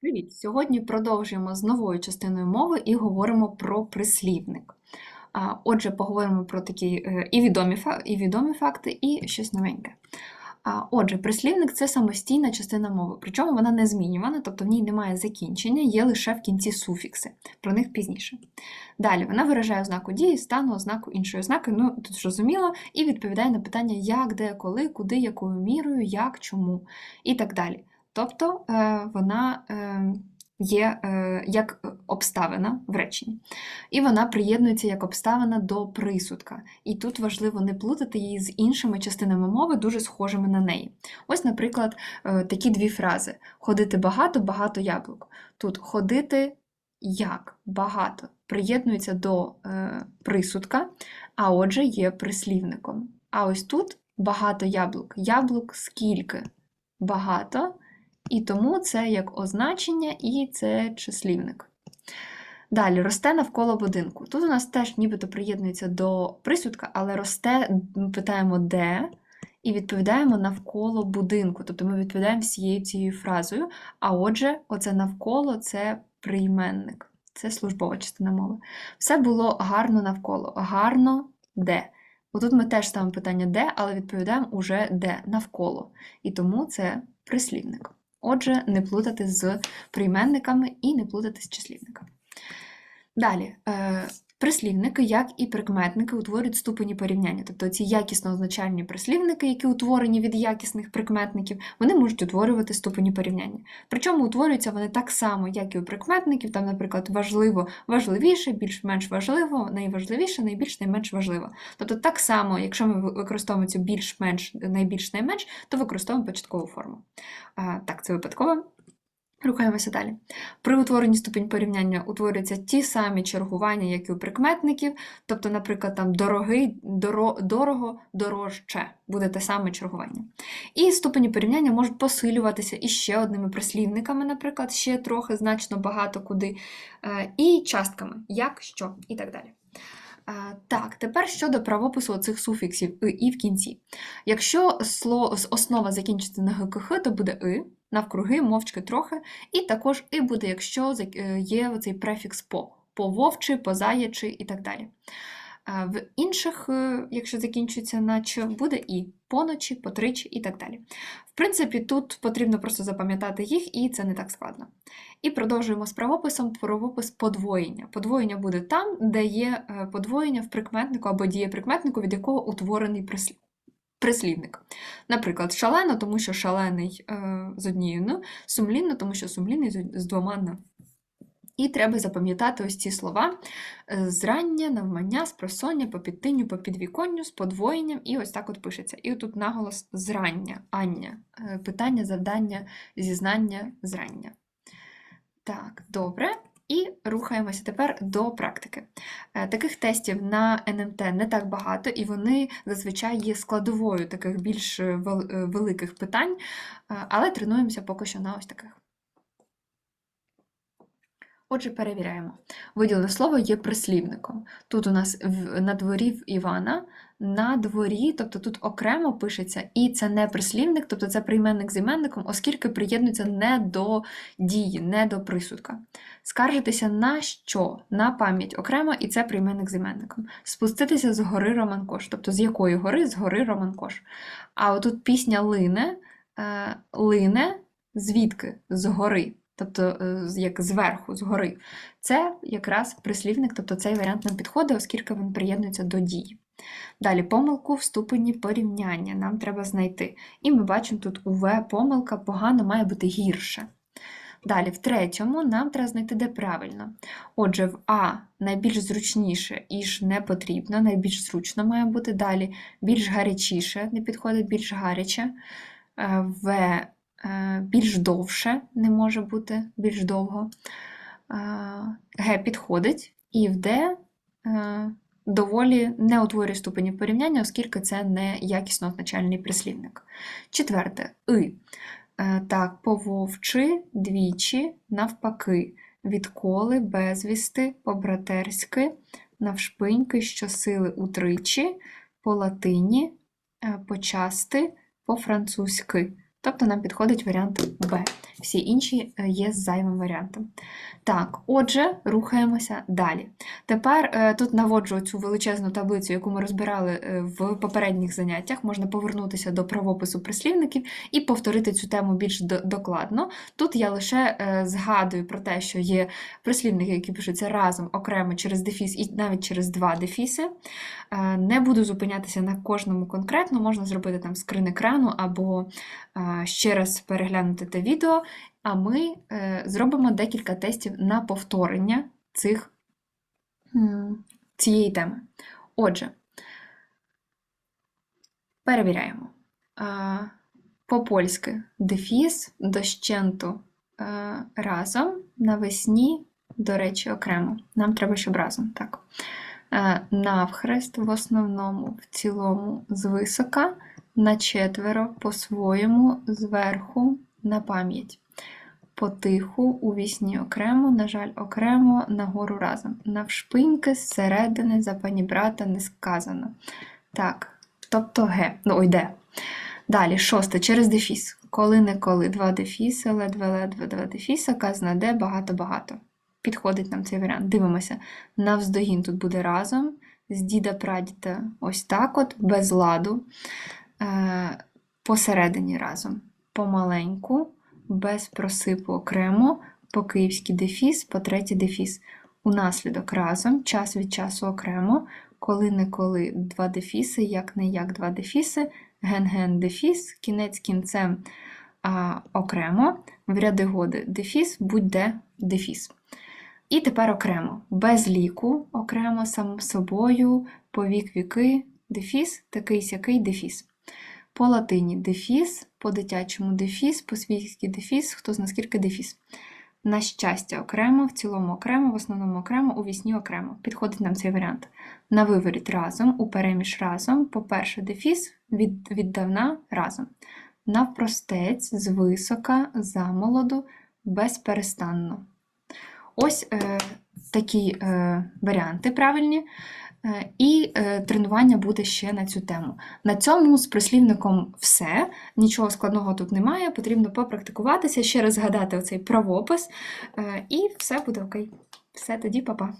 Привіт! Сьогодні продовжуємо з новою частиною мови і говоримо про прислівник. Отже, поговоримо про такі е, і відомі, і відомі факти, і щось новеньке. Отже, прислівник це самостійна частина мови, причому вона не змінювана, тобто в ній немає закінчення, є лише в кінці суфікси, про них пізніше. Далі вона виражає ознаку дії, стану, ознаку іншої ознаки, ну тут зрозуміло, і відповідає на питання як, де, коли, куди, якою мірою, як, чому і так далі. Тобто е, вона е, є е, як обставина в реченні. І вона приєднується як обставина до присудка. І тут важливо не плутати її з іншими частинами мови, дуже схожими на неї. Ось, наприклад, такі дві фрази: ходити багато, багато яблук. Тут ходити як багато приєднується до присудка, а отже, є прислівником. А ось тут багато яблук. Яблук скільки? Багато. І тому це як означення, і це числівник. Далі росте навколо будинку. Тут у нас теж нібито приєднується до присудка, але росте, ми питаємо де, і відповідаємо навколо будинку. Тобто ми відповідаємо всією цією фразою. А отже, оце навколо це прийменник, це службова частина мови. Все було гарно навколо. Гарно де. Отут ми теж ставимо питання де, але відповідаємо уже де навколо. І тому це прислівник. Отже, не плутати з прийменниками і не плутати з числівниками. Далі, е, прислівники, як і прикметники, утворюють ступені порівняння. Тобто ці якісно означальні прислівники, які утворені від якісних прикметників, вони можуть утворювати ступені порівняння. Причому утворюються вони так само, як і у прикметників, там, наприклад, важливо, важливіше, більш-менш важливо, найважливіше, найбільш найменш важливо. Тобто, так само, якщо ми використовуємо цю більш-менш, найбільш найменш, то використовуємо початкову форму. А, Так, це випадково. Рухаємося далі. При утворенні ступінь порівняння утворюються ті самі чергування, як і у прикметників, тобто, наприклад, там дорогий, доро, дорого, дорожче буде те саме чергування. І ступені порівняння можуть посилюватися іще одними прислівниками, наприклад, ще трохи значно багато куди, е, і частками, як, що і так далі. Так, тепер щодо правопису цих суфіксів і в кінці. Якщо сло- основа закінчиться на ГКХ, то буде «и», навкруги, мовчки трохи, і також «и» буде, якщо е, є цей префікс по, пововчий, позаячий і так далі. В інших, е, якщо закінчується на «ч», буде і поночі, потричі і так далі. В принципі, тут потрібно просто запам'ятати їх, і це не так складно. І продовжуємо з правописом правопис подвоєння. Подвоєння буде там, де є е, подвоєння в прикметнику або дієприкметнику, від якого утворений прислів. Прислівник. Наприклад, шалено, тому що шалений е, з однією «н», сумлінно, тому що сумлінний з, з двома «н». І треба запам'ятати ось ці слова: е, зрання, навмання, спросоння, по підтинню, по підвіконню, з подвоєнням, і ось так от пишеться. І тут наголос зрання, ання, е, питання, завдання, зізнання, зрання. Так, добре. І рухаємося тепер до практики. Е, Таких тестів на НМТ не так багато, і вони зазвичай є складовою таких більш вел- великих питань, але тренуємося поки що на ось таких. Отже, перевіряємо. Виділене слово є прислівником. Тут у нас на дворі в Івана, на дворі, тобто тут окремо пишеться, і це не прислівник, тобто це прийменник з іменником, оскільки приєднується не до дії, не до присудка. Скаржитися на що? На пам'ять окремо, і це прийменник з іменником. Спуститися з гори Романкош, тобто з якої гори? З гори Романкош. А отут пісня лине, е, лине звідки? З гори. Тобто, е, як зверху, згори. Це якраз прислівник, тобто цей варіант нам підходить, оскільки він приєднується до дії. Далі помилку в ступені порівняння нам треба знайти. І ми бачимо тут УВ помилка погано має бути гірше. Далі, в третьому, нам треба знайти, де правильно. Отже, в А найбільш зручніше іж не потрібно, найбільш зручно має бути. Далі більш гарячіше не підходить, більш гаряче. Е, В більш довше не може бути, більш довго. Е, Г підходить, і в Д е, доволі не утворює ступенів порівняння, оскільки це не якісно означальний прислівник. Четверте И. Е, Так, пововчи, двічі, навпаки, відколи, безвісти, побратерськи, навшпиньки, щосили утричі, по латині, е, почасти, по-французьки. Тобто нам підходить варіант Б. Всі інші е, є зайвим варіантом. Так, отже, рухаємося далі. Тепер е, тут наводжу цю величезну таблицю, яку ми розбирали е, в попередніх заняттях. Можна повернутися до правопису прислівників і повторити цю тему більш докладно. Тут я лише згадую про те, що є прислівники, які пишуться разом, окремо через дефіс і навіть через два дефіси. Е, Не буду зупинятися на кожному конкретно, можна зробити там скрин екрану або е, ще раз переглянути те відео. А ми е, зробимо декілька тестів на повторення цих, цієї теми. Отже, перевіряємо. По-польськи дефіс дощенту разом, навесні, до речі, окремо. Нам треба, щоб разом, так. Е, Навхрест в основному, в цілому, звисока, на четверо, по-своєму, зверху, на пам'ять. Потиху, у вісні окремо, на жаль, окремо, нагору разом. Навшпиньки, зсередини, за пані брата не сказано. Так, тобто Г. Ну, ой. Далі, шосте, через дефіс. Коли не коли, два дефіси, ледве-ледве два дефіса, казна Д, багато-багато. Підходить нам цей варіант. Дивимося. Навздогін тут буде разом. З діда прадіда ось так от, без ладу. Е, посередині разом. Помаленьку, без просипу окремо, по київський дефіс, по третій дефіс. Унаслідок разом, час від часу окремо, коли не коли два дефіси, як не як два дефіси, ген-ген дефіс, кінець кінцем а, окремо, в ряди годи дефіс, будь-де дефіс. І тепер окремо, без ліку, окремо, сам собою, по вік віки, дефіс, такий сякий дефіс. По латині дефіс, по дитячому дефіс, по свійськи дефіс, хто зна скільки дефіс. На щастя окремо, в цілому окремо, в основному окремо, у вісні окремо. Підходить нам цей варіант. На виворіт разом, у переміж разом, по-перше, дефіс, від, віддавна разом. Навпростець, звисока, замолоду, безперестанно. Ось е, такі е, варіанти правильні. Е, І е, тренування буде ще на цю тему. На цьому з прислівником все. Нічого складного тут немає. Потрібно попрактикуватися, ще раз згадати оцей правопис, е, і все буде окей. Все тоді, па-па.